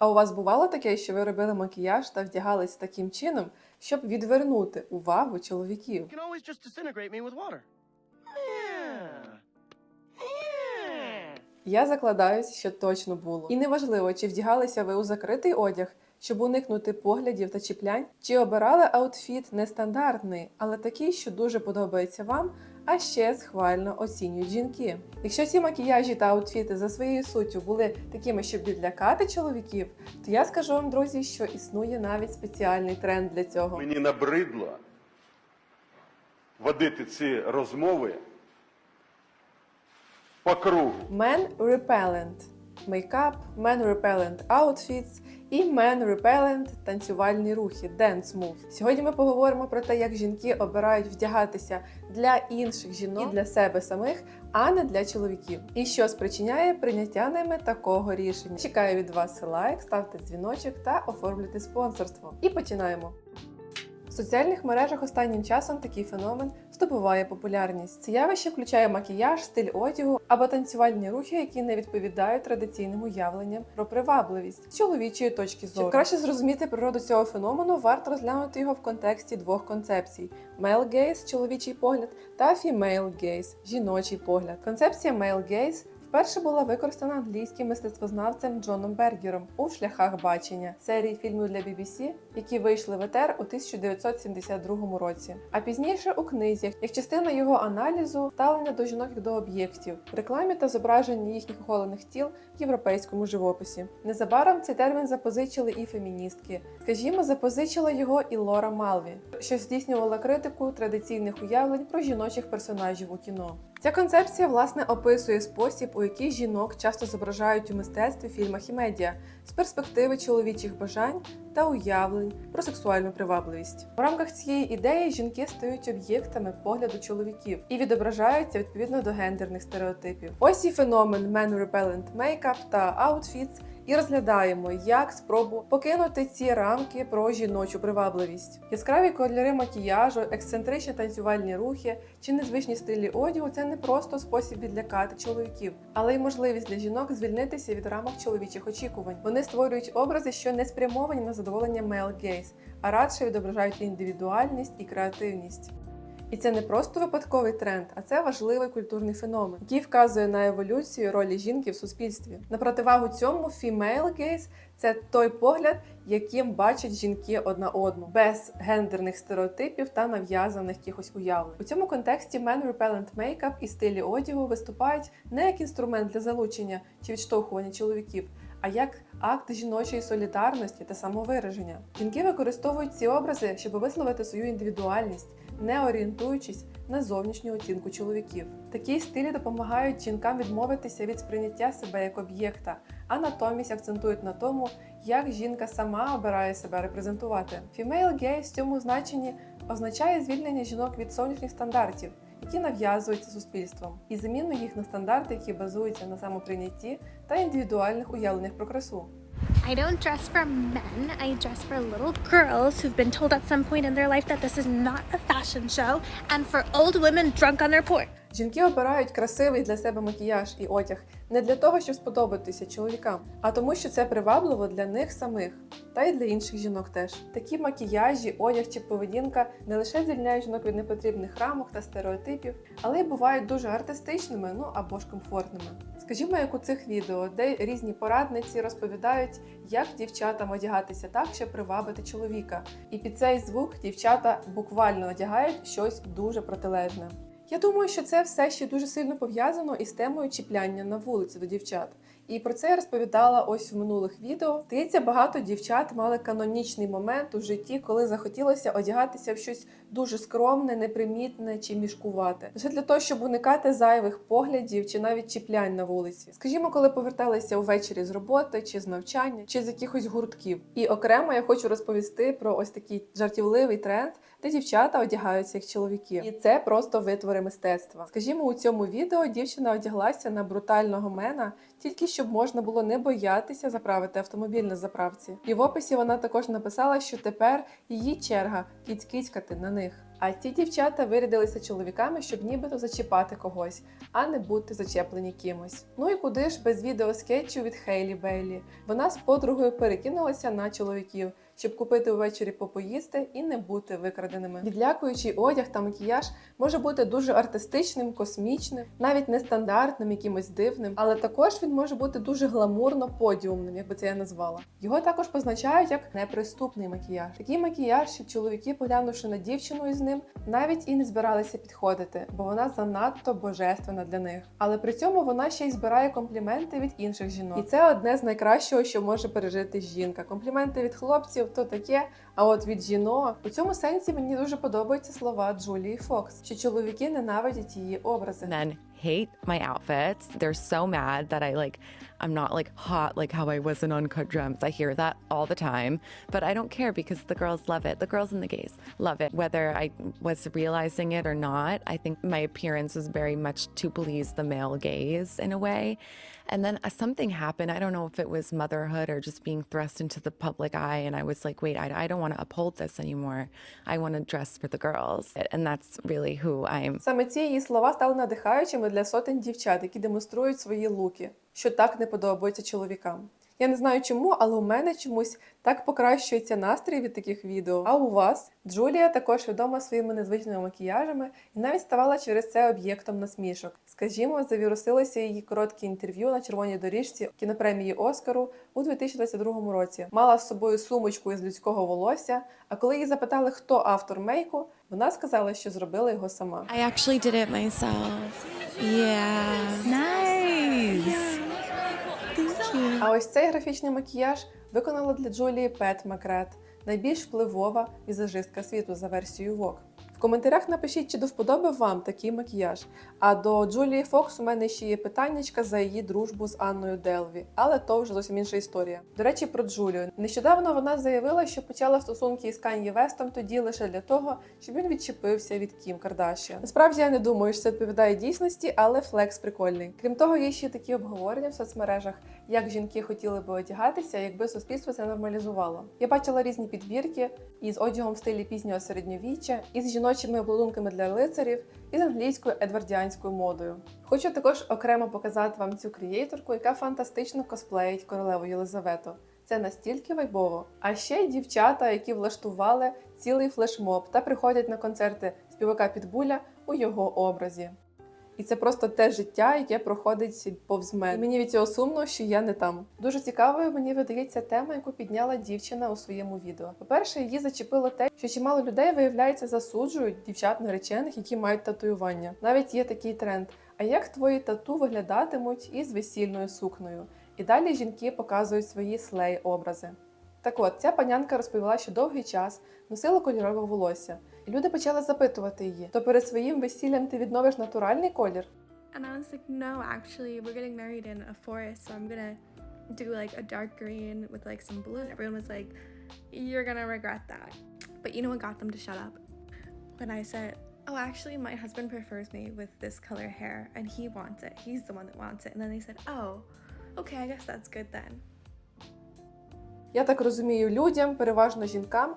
А у вас бувало таке, що ви робили макіяж та вдягались таким чином, щоб відвернути увагу чоловіків? Я закладаюсь, що точно було. І неважливо, чи вдягалися ви у закритий одяг, щоб уникнути поглядів та чіплянь, чи обирали аутфіт нестандартний, але такий, що дуже подобається вам, а ще схвально оцінюють жінки. Якщо ці макіяжі та аутфіти за своєю суттю були такими, щоб відлякати чоловіків, то я скажу вам, друзі, що існує навіть спеціальний тренд для цього. Мені набридло водити ці розмови по кругу. Man Repellent мейкап, Man Repellent Outfits і Man Repellent танцювальні рухи Dance Move. Сьогодні ми поговоримо про те, як жінки обирають вдягатися для інших жінок і для себе самих, а не для чоловіків. І що спричиняє прийняття ними такого рішення. Чекаю від вас лайк, ставте дзвіночок та оформлюйте спонсорство. І починаємо. В соціальних мережах останнім часом такий феномен здобуває популярність. Це явище включає макіяж, стиль одягу або танцювальні рухи, які не відповідають традиційним уявленням про привабливість з чоловічої точки зору. Щоб краще зрозуміти природу цього феномену, варто розглянути його в контексті двох концепцій: male gaze – чоловічий погляд та female gaze – жіночий погляд. Концепція male gaze Вперше була використана англійським мистецтвознавцем Джоном Бергером у шляхах бачення серії фільмів для BBC, які вийшли в етер у 1972 році. А пізніше у книзі, як частина його аналізу ставлення до жінок як до об'єктів, рекламі та зображенні їхніх оголених тіл в європейському живописі. Незабаром цей термін запозичили і феміністки. Скажімо, запозичила його і Лора Малві, що здійснювала критику традиційних уявлень про жіночих персонажів у кіно. Ця концепція власне описує спосіб, у який жінок часто зображають у мистецтві, фільмах і медіа з перспективи чоловічих бажань та уявлень про сексуальну привабливість. В рамках цієї ідеї жінки стають об'єктами погляду чоловіків і відображаються відповідно до гендерних стереотипів. Ось і феномен Man Repellent Makeup та Outfits і розглядаємо, як спробу покинути ці рамки про жіночу привабливість. Яскраві кольори макіяжу, ексцентричні танцювальні рухи чи незвичні стилі одягу це не просто спосіб відлякати чоловіків, але й можливість для жінок звільнитися від рамок чоловічих очікувань. Вони створюють образи, що не спрямовані на задоволення male gaze, а радше відображають індивідуальність і креативність. І це не просто випадковий тренд, а це важливий культурний феномен, який вказує на еволюцію ролі жінки в суспільстві. На противагу цьому female gaze – це той погляд, яким бачать жінки одна одну, без гендерних стереотипів та нав'язаних якихось уявлень. У цьому контексті man repellent makeup і стилі одягу виступають не як інструмент для залучення чи відштовхування чоловіків. А як акт жіночої солідарності та самовираження. Жінки використовують ці образи, щоб висловити свою індивідуальність, не орієнтуючись на зовнішню оцінку чоловіків. Такі стилі допомагають жінкам відмовитися від сприйняття себе як об'єкта, а натомість акцентують на тому, як жінка сама обирає себе репрезентувати. Female gaze в цьому значенні означає звільнення жінок від зовнішніх стандартів, які нав'язуються суспільством, і заміну їх на стандарти, які базуються на самоприйнятті та індивідуальних уявленнях про красу. I don't dress for men, I dress for little girls who've been told at some point in their life that this is not a fashion show, and for old women drunk on their porch. Жінки обирають красивий для себе макіяж і одяг не для того, щоб сподобатися чоловікам, а тому, що це привабливо для них самих та й для інших жінок теж. Такі макіяжі, одяг чи поведінка не лише звільняють жінок від непотрібних рамок та стереотипів, але й бувають дуже артистичними, ну або ж комфортними. Скажімо, як у цих відео, де різні порадниці розповідають, як дівчатам одягатися так, щоб привабити чоловіка. І під цей звук дівчата буквально одягають щось дуже протилежне. Я думаю, що це все ще дуже сильно пов'язано із темою чіпляння на вулиці до дівчат. І про це я розповідала ось в минулих відео. Здається, багато дівчат мали канонічний момент у житті, коли захотілося одягатися в щось дуже скромне, непримітне чи мішкувате, лише для того, щоб уникати зайвих поглядів чи навіть чіплянь на вулиці. Скажімо, коли поверталися увечері з роботи, чи з навчання, чи з якихось гуртків. І окремо я хочу розповісти про ось такий жартівливий тренд, де дівчата одягаються як чоловіки. І це просто витвори мистецтва. Скажімо, у цьому відео дівчина одяглася на брутального мена, тільки щоб можна було не боятися заправити автомобіль на заправці. І в описі вона також написала, що тепер її черга кіцькіцькати на них. А ці дівчата вирядилися чоловіками, щоб нібито зачіпати когось, а не бути зачеплені кимось. Ну і куди ж без відеоскетчів від Хейлі Бейлі? Вона з подругою перекинулася на чоловіків, щоб купити ввечері попоїсти і не бути викраденими. Відлякуючий одяг та макіяж може бути дуже артистичним, космічним, навіть нестандартним, якимось дивним, але також він може бути дуже гламурно подіумним, як би це я назвала. Його також позначають як неприступний макіяж. Такий макіяж, що чоловіки, поглянувши на дівчину із ним, навіть і не збиралися підходити, бо вона занадто божественна для них. Але при цьому вона ще й збирає компліменти від інших жінок. І це одне з найкращого, що може пережити жінка. Компліменти від хлопців то таке. А от від жінок у цьому сенсі мені дуже подобаються слова Джулії Фокс, що чоловіки ненавидять її образи. men hate my outfits. They're so mad that I like I'm not like hot like how I was in Uncut Gems. I hear that all the time, but I don't care because the girls love it. The girls and the gays love it. Whether I was realizing it or not, I think my appearance was very much to please the male gaze in a way. And then uh, something happened. I don't know if it was motherhood or just being thrust into the public eye. And I was like, wait, I, I don't want to uphold this anymore. I want to dress for the girls. And that's really who I am. Саме ці її слова стали надихаючими для сотень дівчат, які демонструють свої луки, Що так не подобається чоловікам. Я не знаю чому, але у мене чомусь так покращується настрій від таких відео. А у вас Джулія також відома своїми незвичними макіяжами і навіть ставала через це об'єктом насмішок. Скажімо, завірусилося її коротке інтерв'ю на червоній доріжці кінопремії Оскару у 2022 році. Мала з собою сумочку із людського волосся. А коли її запитали, хто автор мейку, вона сказала, що зробила його сама. I actually did it myself. Yeah. Nice. А ось цей графічний макіяж виконала для Джулії Пет Макрет, найбільш впливова візажистка світу за версією Vogue. Коментарях напишіть, чи до вподоби вам такий макіяж. А до Джулії Фокс у мене ще є питаннячка за її дружбу з Анною Делві, але то вже зовсім інша історія. До речі, про Джулію. Нещодавно вона заявила, що почала стосунки із Кан'є Вестом тоді лише для того, щоб він відчепився від Кім Кардашіан. Насправді я не думаю, що це відповідає дійсності, але флекс прикольний. Крім того, є ще такі обговорення в соцмережах, як жінки хотіли би одягатися, якби суспільство це нормалізувало. Я бачила різні підбірки із одягом в стилі пізнього середньовіччя, із жіночими обладунками для лицарів, і з англійською едвардіанською модою. Хочу також окремо показати вам цю крієйторку, яка фантастично косплеїть королеву Єлизавету. Це настільки вайбово. А ще й дівчата, які влаштували цілий флешмоб та приходять на концерти співака Підбуля у його образі. І це просто те життя, яке проходить повз мене. І мені від цього сумно, що я не там. Дуже цікавою мені видається тема, яку підняла дівчина у своєму відео. По-перше, її зачепило те, що чимало людей виявляється засуджують дівчат наречених, які мають татуювання. Навіть є такий тренд. А як твої тату виглядатимуть із весільною сукнею? І далі жінки показують свої слей-образи. Так от, ця панянка розповіла, що довгий час носила кольорове волосся, і люди почали запитувати її: то перед своїм весіллям ти відновиш натуральний колір? And I was like, no, actually, we're getting married in a forest, so I'm gonna do like a dark green with like some blue. And everyone was like, you're gonna regret that. But you know what got them to shut up? When I said, oh, actually, my husband prefers me with this color hair and he wants it. He's the one that wants it. And then they said, oh, okay, I guess that's good then. Я так розумію, людям, переважно жінкам,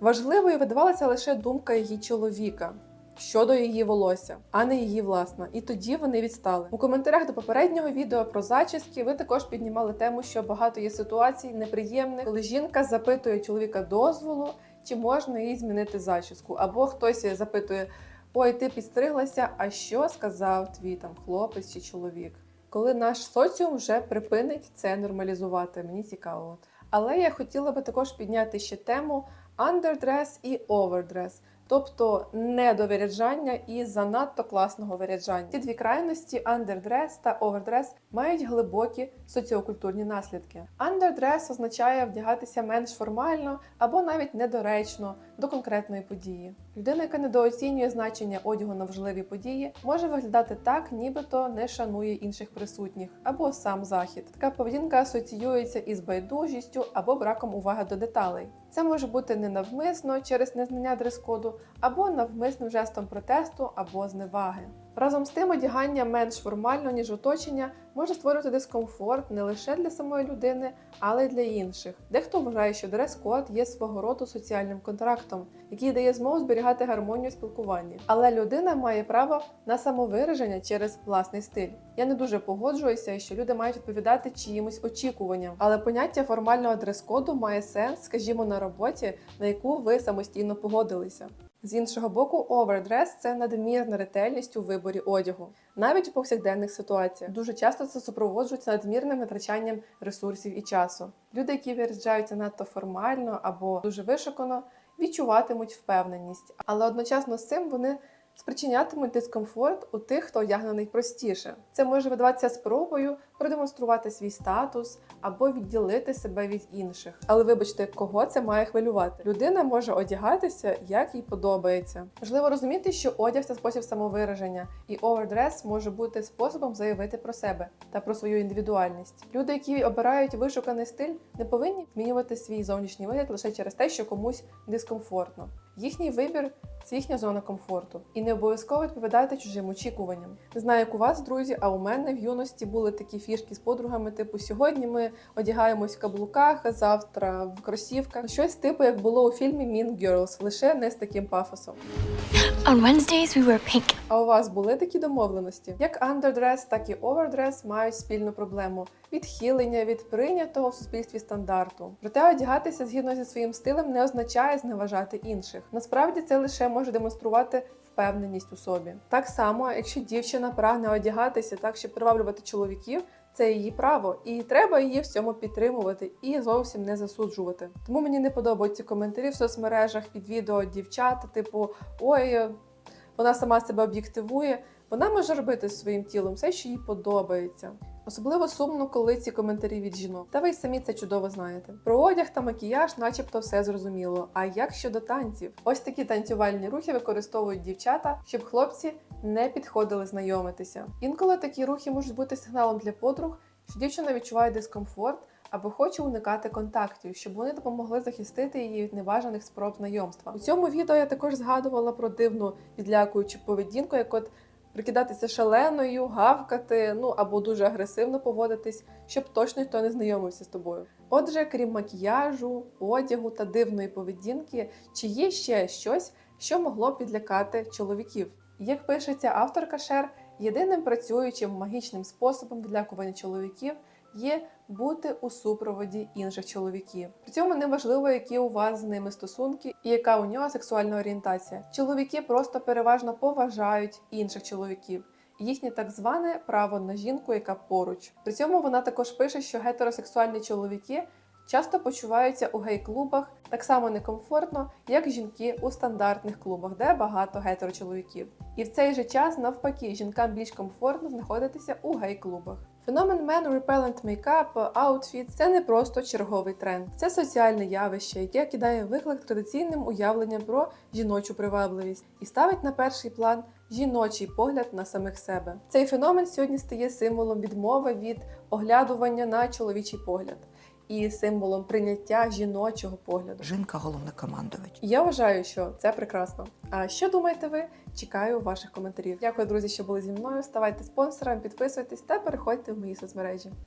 важливою видавалася лише думка її чоловіка щодо її волосся, а не її власна. І тоді вони відстали. У коментарях до попереднього відео про зачіски ви також піднімали тему, що багато є ситуацій неприємних, коли жінка запитує чоловіка дозволу, чи можна їй змінити зачіску, або хтось запитує: Ой, ти підстриглася, а що сказав твій там хлопець чи чоловік? Коли наш соціум вже припинить це нормалізувати, мені цікаво. Але я хотіла би також підняти ще тему андердрес і овердрес, тобто недовиряджання і занадто класного виряджання. Ці дві крайності андердрес та овердрес мають глибокі соціокультурні наслідки. Андердрес означає вдягатися менш формально або навіть недоречно до конкретної події. Людина, яка недооцінює значення одягу на важливі події, може виглядати так, нібито не шанує інших присутніх або сам захід. Така поведінка асоціюється із байдужістю або браком уваги до деталей. Це може бути ненавмисно через незнання дрес-коду або навмисним жестом протесту або зневаги. Разом з тим, одягання менш формально, ніж оточення, може створювати дискомфорт не лише для самої людини, але й для інших. Дехто вважає, що дрес-код є свого роду соціальним контрактом, який дає змогу зберігати гармонію спілкування. Але людина має право на самовираження через власний стиль. Я не дуже погоджуюся, що люди мають відповідати чиїмось очікуванням, але поняття формального дрес-коду має сенс, скажімо, на роботі, на яку ви самостійно погодилися. З іншого боку, овердрес це надмірна ретельність у виборі одягу, навіть у повсякденних ситуаціях. Дуже часто це супроводжується надмірним витрачанням ресурсів і часу. Люди, які виражаються надто формально або дуже вишукано, відчуватимуть впевненість, але одночасно з цим вони спричинятимуть дискомфорт у тих, хто одягнений простіше. Це може видаватися спробою продемонструвати свій статус або відділити себе від інших. Але вибачте, кого це має хвилювати? Людина може одягатися, як їй подобається. Важливо розуміти, що одяг це спосіб самовираження, і овердрес може бути способом заявити про себе та про свою індивідуальність. Люди, які обирають вишуканий стиль, не повинні змінювати свій зовнішній вигляд лише через те, що комусь дискомфортно. Їхній вибір це їхня зона комфорту, і не обов'язково відповідати чужим очікуванням. Не знаю, як у вас, друзі, а у мене в юності були такі фішки з подругами. Типу, сьогодні ми одягаємось в каблуках, завтра в кросівках. Щось типу, як було у фільмі Mean Girls, лише не з таким пафосом. On Wednesdays, we wear pink. А у вас були такі домовленості? Як андердрес, так і овердрес мають спільну проблему відхилення від прийнятого в суспільстві стандарту. Проте одягатися згідно зі своїм стилем не означає зневажати інших. Насправді це лише може демонструвати впевненість у собі. Так само, якщо дівчина прагне одягатися так, щоб приваблювати чоловіків. Це її право, і треба її в цьому підтримувати і зовсім не засуджувати. Тому мені не подобаються коментарі в соцмережах під відео дівчат, типу Ой, вона сама себе об'єктивує. Вона може робити своїм тілом все, що їй подобається. Особливо сумно, коли ці коментарі від жінок. Та ви самі це чудово знаєте. Про одяг та макіяж, начебто, все зрозуміло. А як щодо танців? Ось такі танцювальні рухи використовують дівчата, щоб хлопці не підходили знайомитися. Інколи такі рухи можуть бути сигналом для подруг, що дівчина відчуває дискомфорт або хоче уникати контактів, щоб вони допомогли захистити її від неважаних спроб знайомства. У цьому відео я також згадувала про дивну відлякуючу поведінку, як от прикидатися шаленою, гавкати, ну або дуже агресивно поводитись, щоб точно ніхто не знайомився з тобою. Отже, крім макіяжу, одягу та дивної поведінки, чи є ще щось, що могло б відлякати чоловіків? Як пишеться авторка Шер, єдиним працюючим магічним способом відлякування чоловіків є бути у супроводі інших чоловіків. При цьому не важливо, які у вас з ними стосунки і яка у нього сексуальна орієнтація. Чоловіки просто переважно поважають інших чоловіків. Їхнє так зване право на жінку, яка поруч. При цьому вона також пише, що гетеросексуальні чоловіки часто почуваються у гей-клубах так само некомфортно, як жінки у стандартних клубах, де багато гетерочоловіків. І в цей же час, навпаки, жінкам більш комфортно знаходитися у гей-клубах. Феномен Man Repellent Makeup, Outfit – це не просто черговий тренд, це соціальне явище, яке кидає виклик традиційним уявленням про жіночу привабливість і ставить на перший план жіночий погляд на самих себе. Цей феномен сьогодні стає символом відмови від оглядування на чоловічий погляд і символом прийняття жіночого погляду. Жінка головнокомандувач. Я вважаю, що це прекрасно. А що думаєте ви? Чекаю ваших коментарів. Дякую, друзі, що були зі мною. Ставайте спонсором, підписуйтесь та переходьте в мої соцмережі.